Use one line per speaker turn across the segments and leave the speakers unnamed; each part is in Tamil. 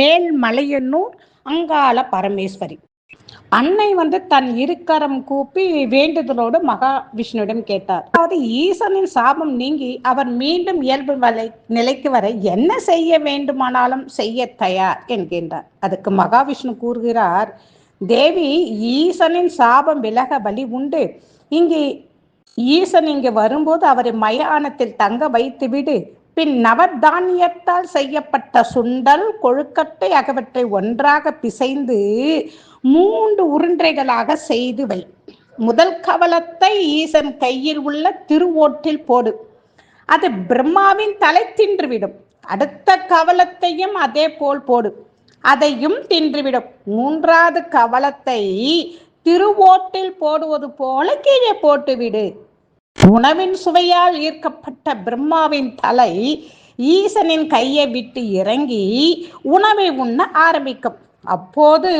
மேல் மலையனூர் அங்காள பரமேஸ்வரி. அன்னை வந்து தன் இருக்கரம் கூப்பி வேண்டுதலோடு மகாவிஷ்ணுவிடம் கேட்டார். அதாவது ஈசனின் சாபம் நீங்கி அவர் மீண்டும் இயல்பு வலை நிலைக்கு வர என்ன செய்ய வேண்டுமானாலும் செய்ய தயார் என்கின்றார். அதுக்கு மகாவிஷ்ணு கூறுகிறார் தேவி ஈசனின் சாபம் விலக வழி உண்டு. இங்கே ஈசன் இங்கு வரும்போது அவரை மயானத்தில் தங்க வைத்து விடு பின் நவதானியத்தால் செய்யப்பட்ட சுண்டல் கொழுக்கட்டை ஆகியவற்றை ஒன்றாக பிசைந்து மூன்று உருண்டைகளாக செய்து வை. முதல் கவலத்தை ஈசன் கையில் உள்ள திருவோட்டில் போடு. அது பிரம்மாவின் தலை தின்றுவிடும். அடுத்த கவலத்தையும் அதே போல் போடு. அதையும் தின்றுவிடும். மூன்றாவது கவலத்தை திருவோட்டில் போடுவது போல கீழே போட்டுவிடு. உணவின் சுவையால் ஈர்க்கப்பட்ட பிரம்மாவின் தலை ஈசனின் கையை விட்டு இறங்கி உணவை உண்ண ஆரம்பிக்கும். அப்போது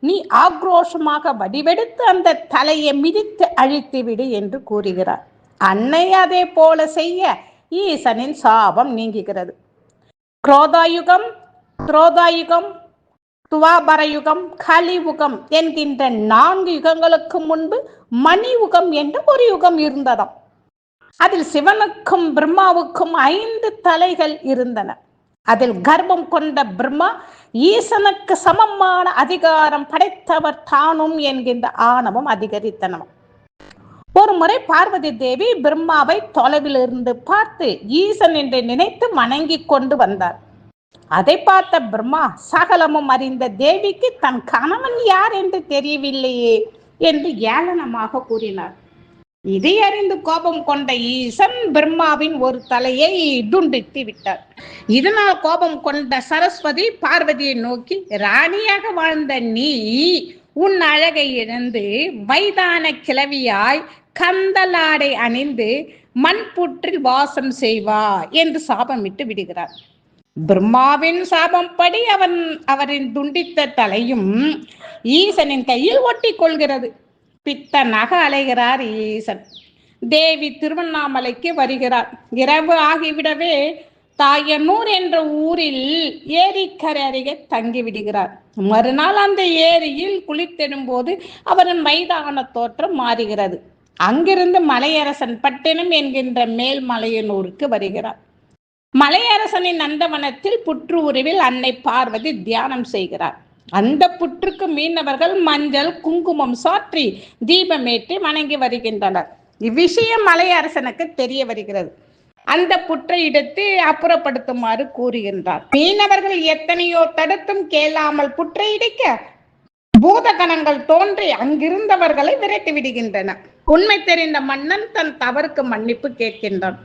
நீ ஆக்ரோஷமாக வடிவெடுத்து அந்த தலையை மிதித்து அழித்து விடு என்று கூறுகிறார். அன்னை அதே போல செய்ய ஈசனின் சாபம் நீங்குகிறது. குரோதாயுகம் துரோதாயுகம் துவாபரயுகம் கலியுகம் என்கின்ற நான்கு யுகங்களுக்கு முன்பு மணி யுகம் என்று ஒரு யுகம் இருந்ததாம். அதில் சிவனுக்கும் பிரம்மாவுக்கும் ஐந்து தலைகள் இருந்தன. அதில் கர்ப்பம் கொண்ட பிரம்மா ஈசனுக்கு சமமான அதிகாரம் படைத்தவர் தானும் என்கின்ற ஆணவம் அதிகரித்தனவும் ஒரு முறை பார்வதி தேவி பிரம்மாவை தொலைவில் இருந்து பார்த்து ஈசன் என்று நினைத்து வணங்கி கொண்டு வந்தார். அதை பார்த்த பிரம்மா சகலமும் அறிந்த தேவிக்கு தன் கணவன் யார் என்று தெரியவில்லையே என்று ஏளனமாக கூறினார். இதை அறிந்து கோபம் கொண்ட ஈசன் பிரம்மாவின் ஒரு தலையை துண்டித்து விட்டார். இதனால் கோபம் கொண்ட சரஸ்வதி பார்வதியை நோக்கி ராணியாக வாழ்ந்த நீ உன் அழகை இழந்து வயதான கிளவியாய் கந்தலாடை அணிந்து மண்புற்றில் வாசம் செய்வா என்று சாபமிட்டு விடுகிறார். பிரம்மாவின் சாபம் படி அவன் அவரின் துண்டித்த தலையும் ஈசனின் கையில் ஒட்டி கொள்கிறது. பித்தனாக அலைகிறார் ஈசன். தேவி திருவண்ணாமலைக்கு வருகிறார். இரவு ஆகிவிடவே தாயனூர் என்ற ஊரில் ஏரிக்கரை அருகே தங்கிவிடுகிறார். மறுநாள் அந்த ஏரியில் குளித்தெடும் போது அவரின் மைதான தோற்றம் மாறுகிறது. அங்கிருந்து மலையரசன் பட்டினம் என்கின்ற மேல்மலையனூருக்கு வருகிறார். மலையரசனின் நந்தவனத்தில் புற்று உருவில் அன்னை பார்வதி தியானம் செய்கிறார். அந்த புற்றுக்கு மீனவர்கள் மஞ்சள் குங்குமம் சாற்றி தீபமேற்றி வணங்கி வருகின்றனர். இவ்விஷயம் மலையரசனுக்கு தெரிய வருகிறது. அந்த புற்றை எடுத்து அப்புறப்படுத்துமாறு கூறுகின்றார். மீனவர்கள் எத்தனையோ தடுத்தும் கேளாமல் புற்றை இடிக்க பூதகணங்கள் தோன்றி அங்கிருந்தவர்களை விரட்டி விடுகின்றன. உண்மை தெரிந்த மன்னன் தன் தவறுக்கு மன்னிப்பு கேட்கின்றான்.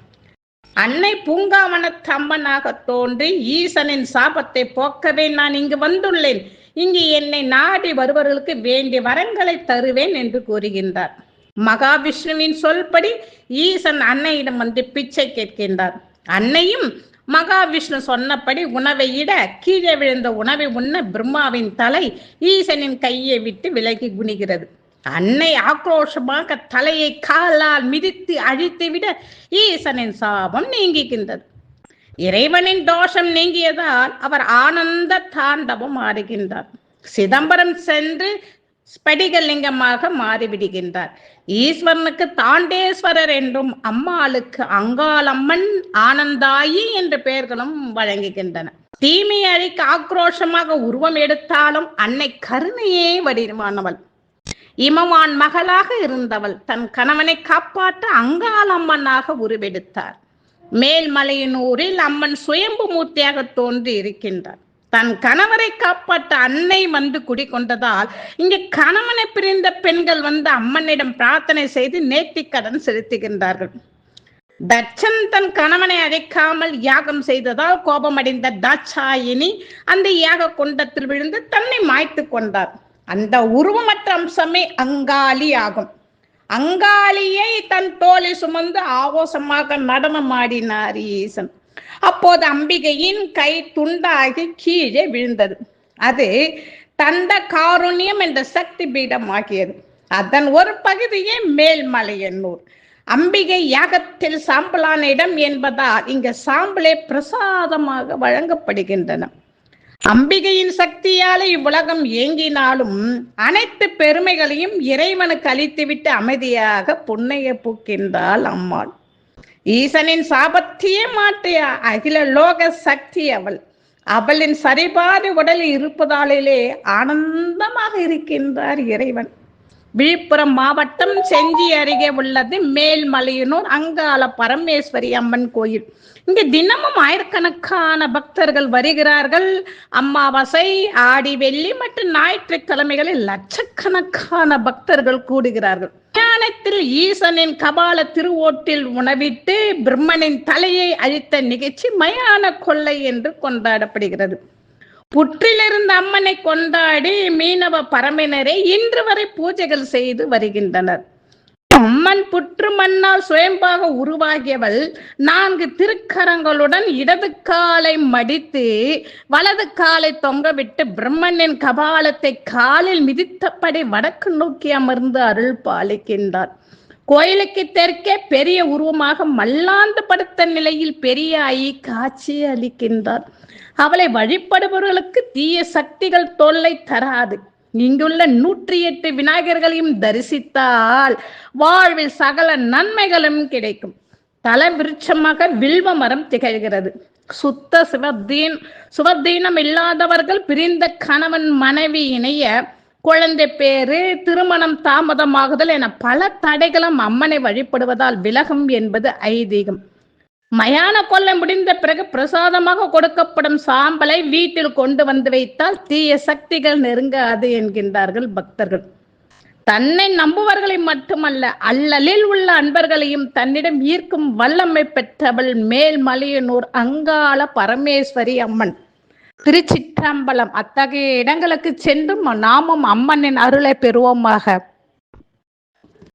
அன்னை பூங்காவன தம்பனாக தோன்றி ஈசனின் சாபத்தை போக்கவே நான் இங்கு வந்துள்ளேன். இங்கு என்னை நாடி வருபவர்களுக்கு வேண்டிய வரங்களை தருவேன் என்று கூறுகின்றார். மகாவிஷ்ணுவின் சொல்படி ஈசன் அன்னையிடம் வந்து பிச்சை கேட்கின்றார். அன்னையும் மகாவிஷ்ணு சொன்னபடி உணவை இட கீழே விழுந்த உணவை உண்ண பிரம்மாவின் தலை ஈசனின் கையை விட்டு விலகி குனிகிறது. அன்னை ஆக்ரோஷமாக தலையை காலால் மிதித்து அழித்து விட ஈசனின் சாபம் நீங்குகின்றது. இறைவனின் தோஷம் நீங்கியதால் அவர் ஆனந்த தாண்டவம் ஆடுகின்றார் சிதம்பரம் சென்று ஸ்படிகலிங்கமாக மாறிவிடுகின்றார். ஈஸ்வரனுக்கு தாண்டேஸ்வரர் என்றும் அம்மாளுக்கு அங்காளம்மன் ஆனந்தாயி என்ற பெயர்களும் வழங்குகின்றன. தீமை அழிக்க ஆக்ரோஷமாக உருவம் எடுத்தாலும் அன்னை கருணையே வடிவானவள். இமவான் மகளாக இருந்தவள் தன் கணவனை காப்பாற்ற அங்காளம்மனாக உருவெடுத்தார். மேல்மலையனூரில் அம்மன் சுயம்பு மூர்த்தியாக தோன்றி இருக்கின்றார். தன் கணவரை காப்பாற்ற அன்னை வந்து குடிக்கொண்டதால் இங்கு கணவனை பிரிந்த பெண்கள் வந்து அம்மனிடம் பிரார்த்தனை செய்து நேர்த்திக்கடன் செலுத்துகின்றார்கள். தட்சன் தன் கணவனை அழைக்காமல் யாகம் செய்ததால் கோபமடைந்த தாட்சாயினி அந்த யாக குண்டத்தில் விழுந்து தன்னை மாய்த்து கொண்டார். அந்த உருவமற்ற அம்சமே அங்காளி ஆகும். அங்காளியை தன் தோலை சுமந்து ஆவோசமாக நடனமாடினார் ஈசன். அப்போது அம்பிகையின் கை துண்டாகி கீழே விழுந்தது. அது தந்த காருண்யம் என்ற சக்தி பீடம் ஆகியது அதன் ஒரு பகுதியே மேல்மலையன்னூர் அம்பிகை யாகத்தில் சாம்பலான இடம் என்பதால் இங்கு சாம்பலே பிரசாதமாக வழங்கப்படுகின்றன. அம்பிகையின் சக்தியால இவ்வுலகம் ஏங்கினாலும் அனைத்து பெருமைகளையும் இறைவனுக்கு அளித்துவிட்டு அமைதியாக புன்னைய பூக்கின்றாள் அம்மாள். ஈசனின் சாபத்தையே மாற்றிய அகில லோக சக்தி அவள். அவளின் சரிபாடு உடலில் இருப்பதாலே ஆனந்தமாக இருக்கின்றார் இறைவன். விழுப்புரம் மாவட்டம் செஞ்சி அருகே உள்ளது மேல்மலையனூர் அங்காள பரமேஸ்வரி அம்மன் கோயில். இங்கு தினமும் ஆயிரக்கணக்கான பக்தர்கள் வருகிறார்கள். அம்மாவாசை ஆடி வெள்ளி மற்றும் ஞாயிற்றுக்கிழமைகளில் லட்சக்கணக்கான பக்தர்கள் கூடுகிறார்கள். ஞானத்தில் ஈசனின் கபால திருவோட்டில் உணவிட்டு பிரம்மனின் தலையை அழித்த நிகழ்ச்சி மயான கொள்ளை என்று கொண்டாடப்படுகிறது. புற்றிலிருந்த அம்மனை கொண்டாடி மீனவ பரம்பினரே இன்று வரை பூஜைகள் செய்து வருகின்றனர். அம்மன் புற்று மண்ணால் சுயம்பாக உருவாகியவள் நான்கு திருக்கரங்களுடன் இடது காலை மடித்து வலது காலை தொங்கவிட்டு பிரம்மனின் கபாலத்தை காலில் மிதித்தபடி வடக்கு நோக்கி அமர்ந்து அருள் பாலிக்கின்றார். கோயிலுக்கு தெற்கே பெரிய உருவமாக மல்லாந்து படுத்த நிலையில் பெரிய காட்சி அளிக்கின்றார். அவளை வழிபடுபவர்களுக்கு தீய சக்திகள் தொல்லை தராது. இங்குள்ள நூற்றி எட்டு விநாயகர்களையும் தரிசித்தால் வாழ்வில் சகல நன்மைகளும் கிடைக்கும். தல விருட்சமாக வில்வ மரம் திகழ்கிறது. சுத்த சுவர்தீன் சுவர்தீனம் இல்லாதவர்கள் பிரிந்த கணவன் மனைவி இணைய குழந்தை பேரு திருமணம் தாமதமாகுதல் என பல தடைகளும் அம்மனை வழிபடுவதால் விலகும் என்பது ஐதீகம். மயான கொல்லை முடிந்த பிறகு பிரசாதமாக கொடுக்கப்படும் சாம்பலை வீட்டில் கொண்டு வந்து வைத்தால் தீய சக்திகள் நெருங்காது என்கின்றார்கள் பக்தர்கள். தன்னை நம்புவர்களை மட்டுமல்ல அல்லலில் உள்ள அன்பர்களையும் தன்னிடம் ஈர்க்கும் வல்லமை பெற்றவள் மேல்மலையனூர் அங்காள பரமேஸ்வரி அம்மன். திருச்சிற்றம்பலம் அத்தகைய இடங்களுக்கு சென்றும் நாமும் அம்மனின் அருளை பெறுவோமாக.